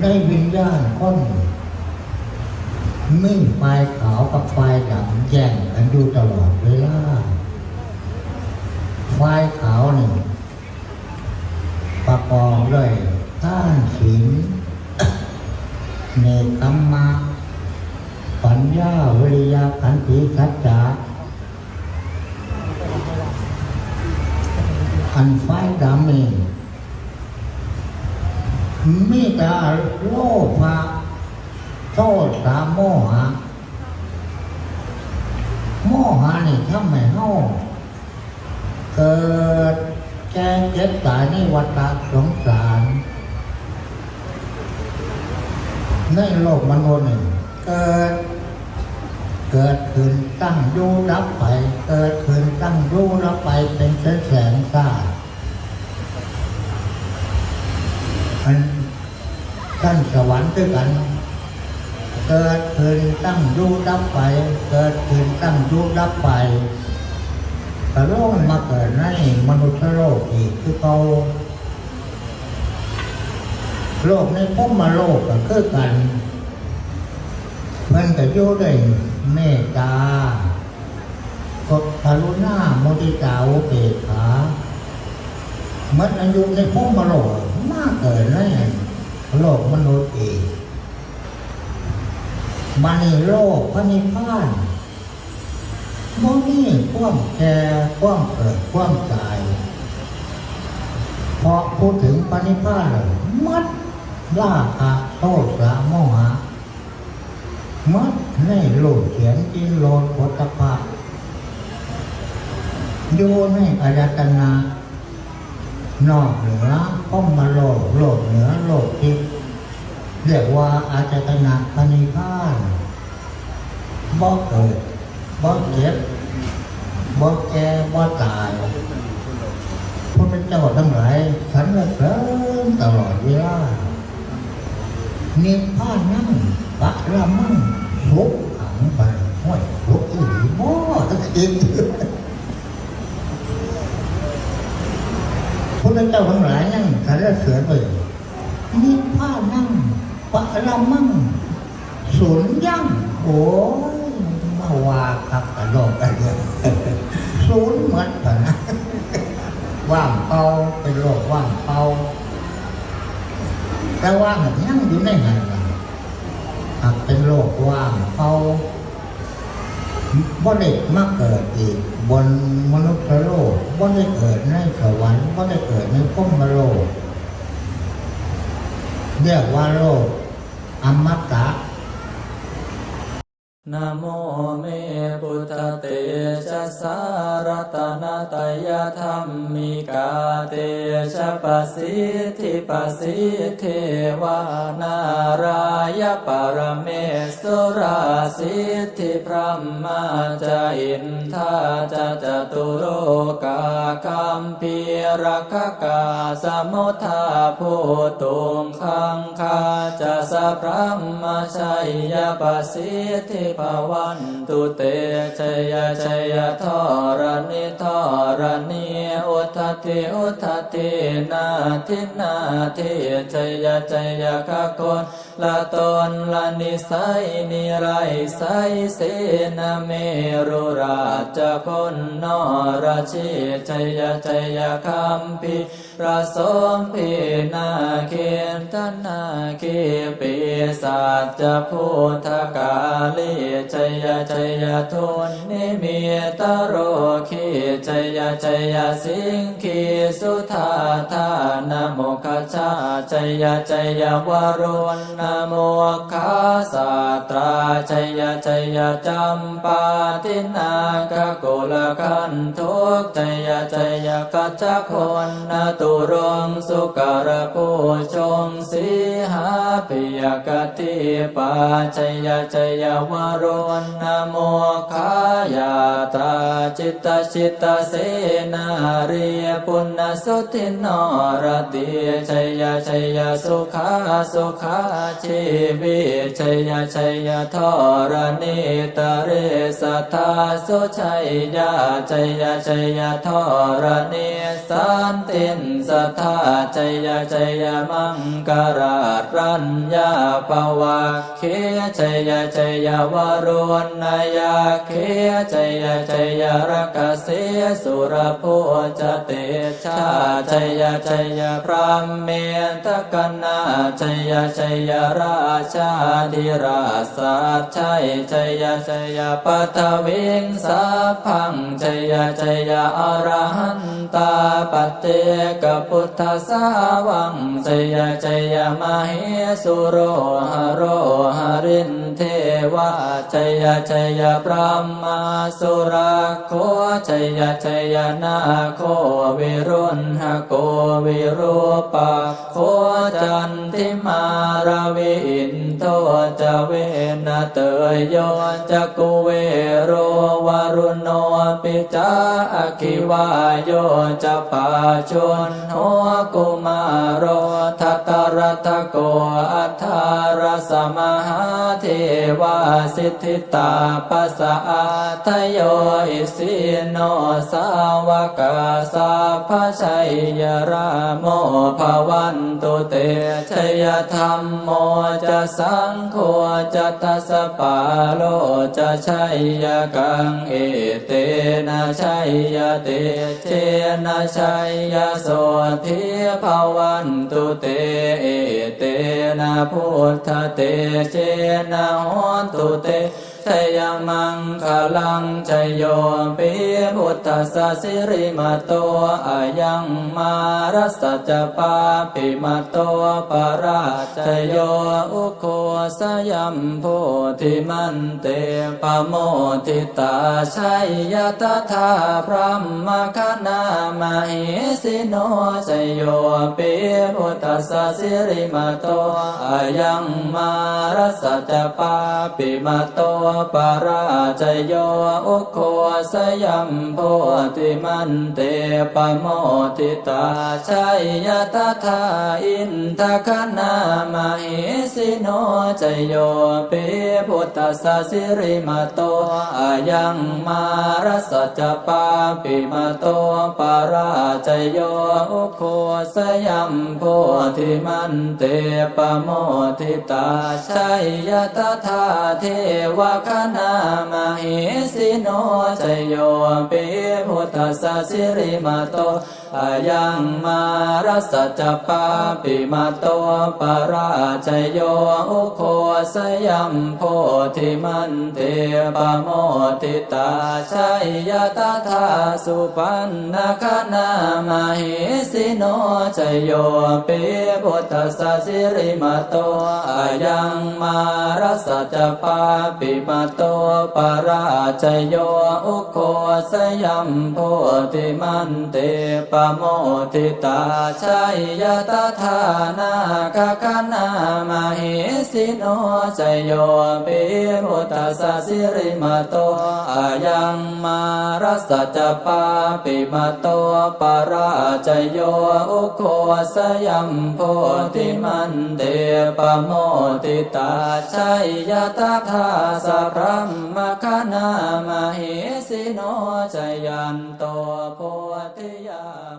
ในวิญญาณคนไม่ไฟขาวกับไฟดำแย่งกันอยู่ตลอดเวลาไฟขาวหนึ่งประกอบด้วยท่านศีลเนกขมมะปัญญาวิริยะขันติสัจจะอันไฟดำเอง มีแต่โลภะโทษสามโมหะโมหะนี่ทำให้เฮาเกิดแก่เจ็บตายในวัฏสงสารในโลกมนุษย์นี่เกิด เกิดขึ้นตั้งอยู่รับไป เกิดขึ้นตั้งอยู่รับไปเป็นแสนแสนชาติมันท่านสวรร ค์ด้วยกัน เกิดขึ้นตั้งอยู่รับไป เกิดขึ้นตั้งอยู่รับไปแต่โลกมาเกิดในมนุษย์โลกอีกคือเขาโลกในพมโลกก็คือกันมันก็อยู่ด้วยเมตตากกรุณาโมติตาอุเบกขามันอายุในพมโลกมากเกินเลย โลกมนุษย์เองมันโลกพระนิพพานโมนี่ความแก่ความเกิดความตายพอพูดถึงพระนิพพานเลยมัดลาคะโทษสะโมหะมัดในโลกเขียนจินโลดพุทธภาพโยในอายตนะ นอกเหนือพ้อมาโลกโลกเหนือโลกทิพย์เรียกว่าอายตนะพนิพานบ่เกิดบ่เจ็บบ่แก่บ่ตายพระเจ้าทั้งหลายสันนิษฐานตลอดเวลานิพพานั่งปะละมั่งลุกขังไปห้วยลุกอีหลีบ่ตั้งแต่เด็ก พระเจ้าทั้งหลายนั่งสารเสือไปนิพพานั่งปะละมั่งสุญญังโอ้ยมาว่าครับกระโดดกันเลยศูนย์หมดปะนะว่างเปล่าเป็นโลกว่างเปล่าแต่ว่ามันยังอยู่ในหันล่ะหากเป็นโลกว่างเปล่า บ่ได้มาเกิดอีก บนมนุษย์โลกบ่ได้เกิดในสวรรค์บ่ได้เกิดในพรหมโลกเรียกว่าโลกอมตะนะโมเมพุทธเตชะสารตนาตยธรรมิกาเตชะปสิทธิปสิทธิวานารายปรเมสุรา สิทธิพระมมาจาอินทาจะจตุโลกาคัมพีรักกาสมุทาภูตุงคังคาจะสะพระมชัยยปสิทธิภวันตุเตชยชยทรณิทรณิอุทธิอุทธินาทินาทิชยชยขคนละตนละนิสัยนิไรสเสนาเมรุราชคนนรชิชยชยคัมพี ประสมพีนาเคียนทนาคีปีศาจจะพุทธกาลีชยชยทุนนิมิตโรคีชยชยสิงคีสุธาธานโมคชาชยชยวรุณนโมคาสาตราชยชยจัมปาทินาคโกลคันทุกชยชยกัจจคนนตุรงสุการผู้ชงสีหาปิยกติปาชยชยวรุณนโมคายาตาจิตตชิตเสนาเรียปุณสุทินนรติชยชยสุขาสุขาชีวิชยชยทรณิตเรสัทธาสุชัยยาชยชยทรณิสันตินสัทธาชยชยมังกรารันญาปวะเคชัยยะชัยยะวรุณยาเคชัยยะชัยยะรักเสสุรโพจเตชาชัยยะชัยยะพรามเมตกันนาชัยยะชัยยะราชาธิราสัจชัยชัยยะชัยยะปัทวิงสัพพังชัยยะชัยยะอรหันตาปเจกกพุทธสาวังชัยยะชัยยะมหิสุโรหโรหรินเทวาชัยยะชัยยะพระมาสุราโคชัยยะชัยยะนาโควิรุณหโกวิรูปะโคจันทิมาราวิน จะเวนะเตยโยจะกุเวโรวารุโนปิจาอคิวายโยจะปาชนโหกุมารโรทัตต รัตโกอัทธารสมหาเทวาสิทธิตาปัสสะทโยอิสิโนสาวกาสาพชัยยราโมภวันตุเตชยธรรมโมจะสังโฆจะทัสปาโลจะชัยยกังเอเตนะชัยยเตเชนะชัยยโสทิภวันตุเตเอเตนะพุทธเตเชนะหนตุเต ชยมังคลังชยโยปิพุทธสสิริมาโตอายังมารัสสจปาปิมาโตปาราชโยอุโคสยัมโพธิมันเตปโมทิตาชัยยตถาพระมคณามหิสิโนชยโยปิพุทธสสิริมาโตอายังมารัสสจปาปิมาโตปราชโยอุโคสยัมโพธิมันเตปโมทิตาชัยยตถาอินทคณามาหิสิโนจโยปิพุทธสสิริมาโตอายังมารัสจปาปิมาโตปราจโยอุโคสยัมโพธิมันเตปโมทิตาชัยยตถาเทวคณามหิสิโนจโยปิพุทธสสิริมาโต อายังมารัสจปาปิมาโตปราจโยอุโคสยัมโพธิมันเตปโมทิตาชัยยตถาสุปันนคณามหิสิโนจโยปิพุทธสสิริมาโตอายังมารัสจปาปิมาโตปราจโยอุโคสยัมโพธิมันเตปโมทิตาชัยยตถานาคคณามหิสิโนจโยปิพุทธสสิริมาโตอายังมารัสจปาปิมาโตปาราจโยอุโคสยัมโพธิมันเตปโมทิตาชัยยตถาสัพพมมคณามหิสิโนจยันโตโพธิยา